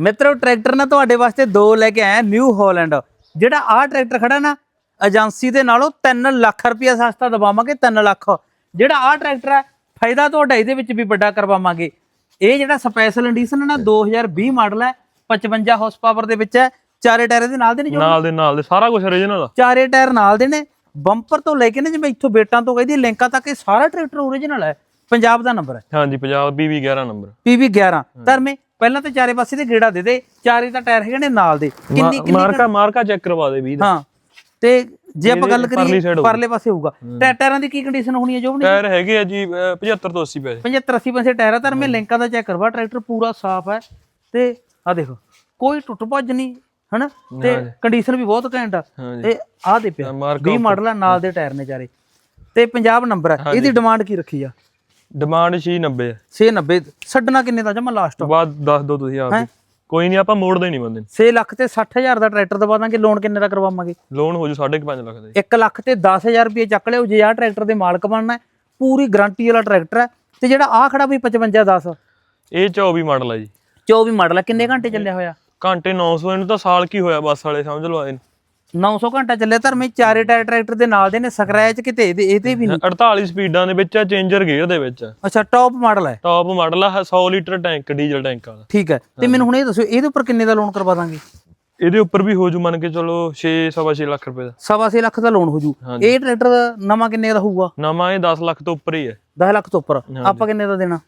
ਮਿੱਤਰੋ ਟਰੈਕਟਰ ਨਾ ਤੁਹਾਡੇ ਵਾਸਤੇ ਦੋ ਲੈ ਕੇ ਆਇਆ ਨਿਊ ਹਾਲੈਂਡ ਜਿਹੜਾ ਆਹ ਟਰੈਕਟਰ ਖੜਾ ਨਾ ਏਜੰਸੀ ਦੇ ਨਾਲੋਂ 3 ਲੱਖ ਰੁਪਇਆ ਸਸਤਾ ਦਵਾਵਾਂਗੇ 3 ਲੱਖ। ਜਿਹੜਾ ਆਹ ਟਰੈਕਟਰ ਹੈ ਫਾਇਦਾ ਤੁਹਾਡਾ ਇਹਦੇ ਵਿੱਚ ਵੀ ਵੱਡਾ ਕਰਵਾਵਾਂਗੇ। ਇਹ ਜਿਹੜਾ ਸਪੈਸ਼ਲ ਐਡੀਸ਼ਨ ਨਾ 2020 ਮਾਡਲ ਹੈ 55 ਹਾਰਸ ਪਾਵਰ ਦੇ ਵਿੱਚ ਹੈ ਚਾਰੇ ਟਾਇਰ ਦੇ ਨਾਲ ਦੇ ਨੇ ਨਾਲ ਦੇ ਨਾਲ ਦੇ ਸਾਰਾ ਕੁਝ origignal ਆ। ਚਾਰੇ ਟਾਇਰ ਨਾਲ ਦੇ ਨੇ ਬੰਪਰ ਤੋਂ ਲੈ ਕੇ ਨਾ ਜਿਵੇਂ ਇੱਥੋਂ ਬੇਟਾਂ ਤੋਂ ਕਹਿੰਦੀ ਲਿੰਕਾਂ ਤੱਕ ਇਹ ਸਾਰਾ ਟਰੈਕਟਰ ਓਰੀਜਨਲ ਹੈ ਪੰਜਾਬ ਦਾ ਨੰਬਰ ਹੈ। ਹਾਂਜੀ ਪੰਜਾਬ BB 11 ਨੰਬਰ ਪੀਵੀ 11 ਧਰਮੇ ਪਹਿਲਾਂ ਤਾਂ ਚਾਰੇ ਪਾਸੇ ਦੇ ਗੇੜਾ ਦੇ ਦੇ ਚਾਰੇ ਤਾਂ ਟਾਇਰ ਹੈਗੇ ਨੇ ਨਾਲ ਦੇ। ਕਿੰਨੀ ਕਿੰਨੀ ਮਾਰਕਾ ਮਾਰਕਾ ਚੈੱਕ ਕਰਵਾ ਦੇ 20 ਦਾ। ਹਾਂ ਤੇ ਜੇ ਆਪਾਂ ਗੱਲ ਕਰੀਏ। ਪਰਲੇ ਪਾਸੇ ਹੋਊਗਾ। ਟਾਇ- ਟਾਇਰਾਂ ਦੀ ਕੀ ਕੰਡੀਸ਼ਨ ਹੋਣੀ ਹੈ ਜੋ ਵੀ ਟਾਇਰ ਹੈਗੇ ਆ ਜੀ ਅਹ, 75 ਤੋਂ 80 ਪੈਸੇ। 75 80 ਪੈਸੇ ਟਾਇਰ ਆ ਧਰਮੇ ਲਿੰਕਾਂ ਦਾ ਚੈੱਕ ਕਰਵਾ ਟਰੈਕਟਰ ਪੂਰਾ ਸਾਫ਼ ਹੈ। ਤੇ ਆ ਦੇਖੋ ਕੋਈ ਟੁੱਟ ਭੱਜ ਨਹੀਂ ਹਨਾ? ਤੇ ਕੰਡੀਸ਼ਨ ਵੀ ਬਹੁਤ ਘੈਂਟ ਆ। ਤੇ ਆ ਦੇ ਪਿਆ ਮਾਰਕਾ 20 ਮਾਡਲ ਆ ਨਾਲ ਦੇ ਟਾਇਰ ਨੇ ਚਾਰੇ। ਤੇ ਪੰਜਾਬ ਨੰਬਰ ਹੈ ਇਹਦੀ ਡਿਮਾਂਡ ਕੀ ਰੱਖੀ ਆ? ਡਿਮਾਂਡ 690 ਹੈ 690 ਛੱਡਣਾ ਕਿੰਨੇ ਦਾ ਜਮਾ ਲਾਸਟ ਬਾਅਦ ਦੱਸ ਦੋ ਤੁਸੀਂ ਆਪ ਹੀ। ਕੋਈ ਨਹੀਂ ਆਪਾਂ ਮੋੜਦੇ ਨਹੀਂ ਬੰਦੇ 6 ਲੱਖ ਤੇ 60000 ਦਾ ਟਰੈਕਟਰ ਦਵਾ ਦਾਂਗੇ ਲੋਨ ਕਿੰਨੇ ਦਾ ਕਰਵਾਵਾਂਗੇ? ਲੋਨ ਹੋ ਜੂ 5.5 ਲੱਖ ਦਾ ਜੀ। 1 ਲੱਖ ਤੇ 10000 ਰੁਪਏ ਚੱਕ ਲਿਓ ਜੇ ਆਹ ਟਰੈਕਟਰ ਦੇ ਮਾਲਕ ਬਣਨਾ ਹੈ ਪੂਰੀ ਗਾਰੰਟੀ ਵਾਲਾ ਟਰੈਕਟਰ ਹੈ ਤੇ ਜਿਹੜਾ ਆ ਖੜਾ ਵੀ 55 10 ਇਹ 24 ਮਾਡਲ ਆ ਜੀ। 24 ਮਾਡਲ ਹੈ ਕਿੰਨੇ ਘੰਟੇ ਚੱਲਿਆ ਹੋਇਆ? ਘੰਟੇ 900 ਇਹਨੂੰ ਤਾਂ ਸਾਲ ਕੀ ਹੋਇਆ ਬੱਸ ਵਾਲੇ ਸਮਝ ਲਓ ਆਏ ਨੂੰ। 900 ਘੰਟਾ ਚੱਲਿਆ ਧਰਮੇ ਚਾਰੇ ਟਾਇਰ ਟਰੈਕਟਰ ਦੇ ਨਾਲ ਦੇ ਨੇ ਸਕ੍ਰੈਚ ਕਿਤੇ ਇਹਦੇ ਇਹਦੇ ਵੀ ਨਹੀਂ। 48 ਸਪੀਡਾਂ ਦੇ ਵਿੱਚ ਆ ਚੇਂਜਰ ਗੇਅਰ ਦੇ ਵਿੱਚ ਆ। ਅੱਛਾ ਟੌਪ ਮਾਡਲ ਹੈ ਟਾਪ ਮਾਡਲ ਆ 100 ਲੀਟਰ ਟੈਂਕ ਡੀਜ਼ਲ ਟੈਂਕ ਵਾਲਾ। ਠੀਕ ਹੈ ਤੇ ਮੈਨੂੰ ਹੁਣ ਇਹ ਦੱਸੋ ਇਹਦੇ ਉੱਪਰ ਕਿੰਨੇ ਦਾ ਲੋਨ ਕਰਵਾ ਦਾਂਗੇ? ਇਹਦੇ ਉੱਪਰ ਵੀ ਹੋ ਜੂ ਮੰਨ ਕੇ ਚਲੋ 6 ਸਵਾ ਛੇ ਲੱਖ ਰੁਪਏ ਦਾ। ਸਵਾ ਲੱਖ ਦਾ ਲੋਨ ਹੋ ਜੂ ਇਹ ਟਰੈਕਟਰ ਨਵਾਂ ਕਿੰਨੇ ਦਾ ਹੋਊਗਾ? ਨਵਾਂ ਇਹ 10 ਲੱਖ ਤੋਂ ਉੱਪਰ ਹੀ ਹੈ 10 ਲੱਖ ਤੋਂ ਉੱਪਰ। ਆਪਾਂ ਕਿੰਨੇ ਦਾ ਦੇਣਾ?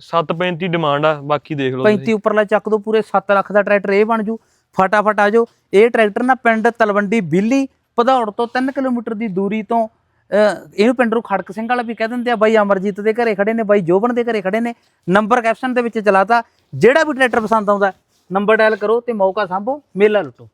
735 ਡਿਮਾਂਡ ਆ ਬਾਕੀ ਦੇਖ ਲਓ 35 ਉੱਪਰਲਾ ਚੱਕ ਦੋ ਪੂਰੇ 7 ਲੱਖ ਦਾ ਟਰੈਕਟਰ ਇਹ ਬਣ ਜੂ। ਫਟਾਫਟ ਆ ਜਾਓ। ਇਹ ਟਰੈਕਟਰ ਨਾ ਪਿੰਡ ਤਲਵੰਡੀ ਬਿੱਲੀ ਭਦੌੜ ਤੋਂ 3 ਕਿਲੋਮੀਟਰ ਦੀ ਦੂਰੀ ਤੋਂ ਇਹਨੂੰ ਪਿੰਡ ਨੂੰ ਖੜਕ ਸਿੰਘ ਵਾਲਾ ਵੀ ਕਹਿ ਦਿੰਦੇ ਆ, ਬਾਈ ਅਮਰਜੀਤ ਦੇ ਘਰੇ ਖੜੇ ਨੇ, ਬਾਈ ਜੋਬਨ ਦੇ ਘਰੇ ਖੜੇ ਨੇ। ਨੰਬਰ ਕੈਪਸ਼ਨ ਦੇ ਵਿੱਚ ਚਲਾਤਾ, ਜਿਹੜਾ ਵੀ ਟਰੈਕਟਰ ਪਸੰਦ ਆਉਂਦਾ, ਨੰਬਰ ਡਾਇਲ ਕਰੋ ਤੇ ਮੌਕਾ ਸੰਭੋ, ਮੇਲਾ ਲੁੱਟੋ।